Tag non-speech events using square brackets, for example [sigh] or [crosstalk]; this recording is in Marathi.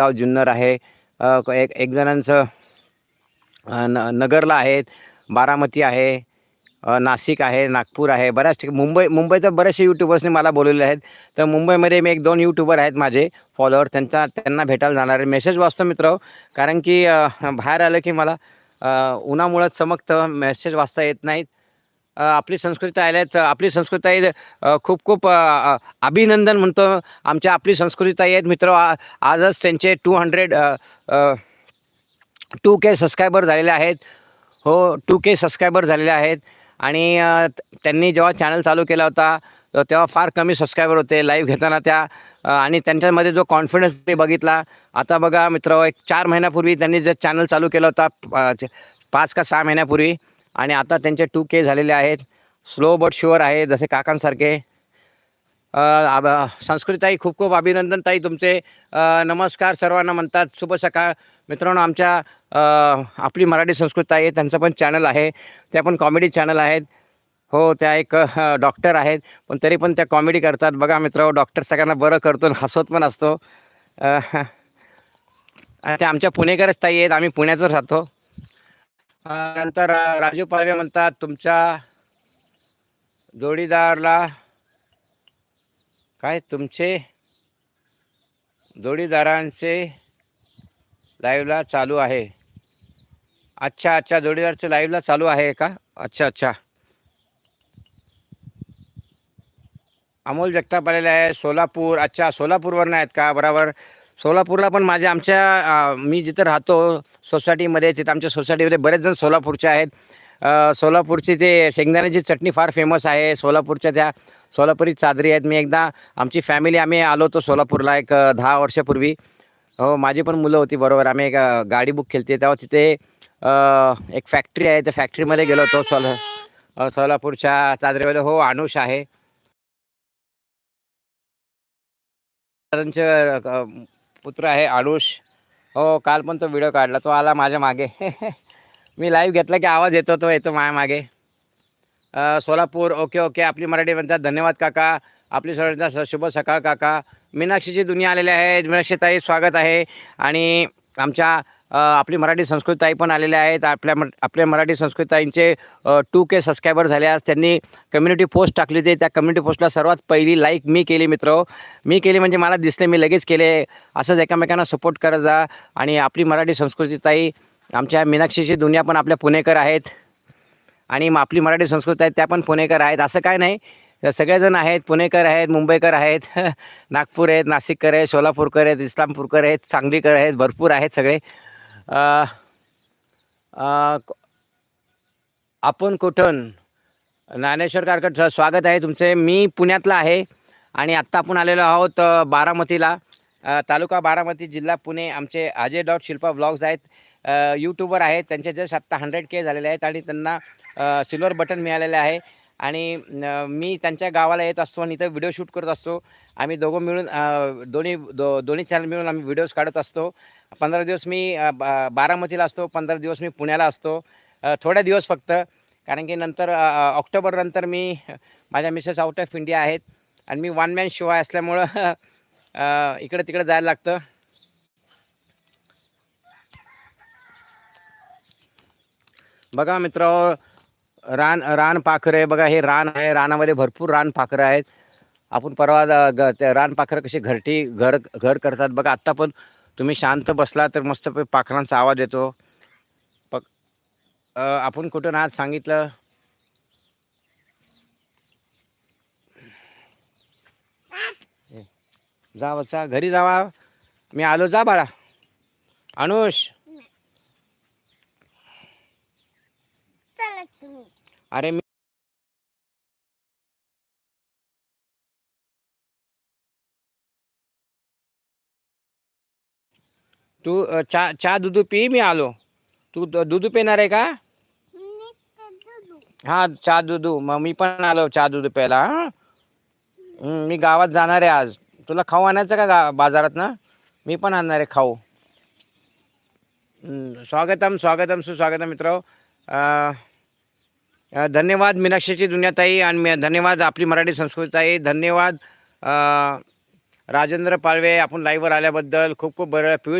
गाव जुन्नर आहे. एक एक जणांचं न नगरला आहेत. बारामती आहे. नाशिक आहे नागपूर आहे. बऱ्याच ठिकाणी मुंबई मुंबईचं बरेचसे यूट्यूबर्सने मला बोलवले आहेत. तर मुंबईमध्ये मी एक दोन यूट्यूबर आहेत माझे फॉलोअर त्यांचा त्यांना भेटायला जाणार आहे मेसेज वाचतो मित्र. कारण की बाहेर आलं की मला उन्हामुळं चमकतं. मेसेज वाचता येत नाहीत. आपली संस्कृती आल्यात आपली संस्कृती खूप खूप अभिनंदन म्हणतो आमच्या आपली संस्कृती आहेत. मित्र आजच त्यांचे two hundred two K subscriber झालेले आहेत. हो टू के सबस्क्रायबर झालेले आहेत. आणि त्यांनी जेव्हा चॅनल चालू केला होता तेव्हा फार कमी सबस्क्रायबर होते. लाईव्ह घेताना त्या आणि त्यांच्यामध्ये जो कॉन्फिडन्स ते बघितला. आता बघा मित्र एक चार महिन्यापूर्वी त्यांनी जे चॅनल चालू केला होता च- पाच का सहा महिन्यापूर्वी आणि आता त्यांचे टू के झालेले आहेत. स्लो बट शुअर आहे जसे काकांसारखे. अ, संस्कृताई खूप खूप अभिनंदन ताई तुमचे. नमस्कार सर्वांना म्हणतात. शुभ सकाळ. मित्रांनो आमच्या आपली मराठी संस्कृती आहे त्यांचं पण चॅनल आहे. त्या पण कॉमेडी चॅनल आहेत. हो त्या एक डॉक्टर आहेत. पण तरी पण त्या कॉमेडी करतात. बघा मित्र डॉक्टर सगळ्यांना बरं करतो हसवत पण असतो. त्या आमच्या पुणेकरच ताई आहेत. आम्ही पुण्यातच राहतो. नंतर राजू पालवे म्हणतात तुमच्या जोडीदारला काय तुमचे जोडीदारांचे लाईव्हला चालू आहे. अच्छा अच्छा जोडीदारचं लाईव्हला चालू आहे का? अच्छा अच्छा. अमोल जगताप आलेले आहे सोलापूर. अच्छा सोलापूरवरनं आहेत का? बरोबर. सोलापूरला पण माझे आमच्या मी जिथं राहतो सोसायटीमध्ये तिथं आमच्या सोसायटीमध्ये बरेच जण सोलापूरचे आहेत. सोलापूरची ते शेंगदाण्याची चटणी फार फेमस आहे. सोलापूरच्या त्या सोलापुरी चादरी आहेत. मी एकदा आमची फॅमिली आम्ही आलो होतो सोलापूरला एक दहा वर्षापूर्वी. हो माझी पण मुलं होती बरोबर. आम्ही एक गाडी बुक केली तेव्हा तिथे एक फॅक्टरी आहे. त्या फॅक्टरीमध्ये गेलो होतो सोला सोलापूरच्या चादरीमध्ये. हो अनुष आहे. पुत्र आहे आडूष. हो काल पण तो व्हिडिओ काढला. तो आला माझ्या मागे. [laughs] मी लाईव्ह घेतला की आवाज येतो तो येतो माझ्या मागे. सोलापूर. Okay okay. आपली मराठी म्हणतात धन्यवाद काका. आपली सर्वांचा शुभ सकाळ काका. मीनाक्षीची दुनिया आलेली आहे. मीनाक्षीताई स्वागत आहे. आणि आमच्या आपली मराठी संस्कृतताई पण आलेल्या आहेत. आपल्या म आपल्या मराठी संस्कृतताईंचे टू के सबस्क्रायबर झाले आज. त्यांनी कम्युनिटी पोस्ट टाकली होती. त्या कम्युनिटी पोस्टला सर्वात पहिली लाईक मी केली मित्र. मी केली म्हणजे मला दिसले मी लगेच केले. असंच एकमेकांना सपोर्ट करत जा. आणि आपली मराठी संस्कृतीताई आमच्या मीनाक्षीची दुनिया पण आपल्या पुणेकर आहेत. आणि मग आपली मराठी संस्कृती आहे त्या पण पुणेकर आहेत. असं काय नाही. सगळेजण आहेत पुणेकर आहेत मुंबईकर आहेत [laughs] नागपूर आहेत नाशिककर आहेत सोलापूरकर आहेत इस्लामपूरकर आहेत सांगलीकर आहेत भरपूर आहेत सगळे. आपण कुठून? ज्ञानेश्वर कारकट स्वागत आहे तुमचे. मी पुण्यातला आहे आणि आत्ता आपण आलेलो आहोत बारामतीला. तालुका बारामती जिल्हा पुणे. आमचे अजय डॉट शिल्पा ब्लॉग्स आहेत. यूट्यूबर आहेत. त्यांचे जस्ट आत्ता हंड्रेड के झालेले आहेत आणि त्यांना सिल्वर बटन मिळालेले आहे. आणि मी त्यांच्या गावाला येत असतो आणि इथं व्हिडिओ शूट करत असतो. आम्ही दोघं मिळून दोन्ही दो दोन्ही चॅनल मिळून आम्ही व्हिडिओज काढत असतो. पंधरा दिवस मी बारामतीला असतो पंधरा दिवस मी पुण्याला असतो. थोड्या दिवस फक्त. कारण की नंतर ऑक्टोबरनंतर मी माझ्या मिसेस आउट ऑफ इंडिया आहेत. आणि मी वन मॅन शो आहे असल्यामुळं इकडं तिकडं जायला लागतं. बघा मित्र रान रान आहे. बघा हे रान आहे. रानामध्ये भरपूर रान पाखरं आहेत. आपण परवा ग ते रान पाखरं कशी घरटी घर घर करतात. बघा आत्ता पण तुम्ही शांत बसला तर मस्त पाखरांचा आवाज येतो. पक आपण कुठून आज सांगितलं? ए, जा घरी जावा. मी आलो. जा बाळा. अनुष चला तुम्ही अरे मी तू चा चा चहा दुधू पी मी आलो. तू दूध दुधू पिणार आहे का? हा चहा दुधू. मग मी पण आलो चहा दुधू प्यायला मी गावात जाणार आहे आज. तुला खाऊ आणायचं का गा बाजारात ना मी पण आणणार आहे खाऊ. स्वागतम स्वागतम सुस्वागतम मित्र धन्यवाद मीनाक्षीची दुनियाताई आणि मी- धन्यवाद आपली मराठी संस्कृतीताई. धन्यवाद राजेंद्र पाळवे आपण लाईव्हवर आल्याबद्दल खूप खूप बरं. पियुष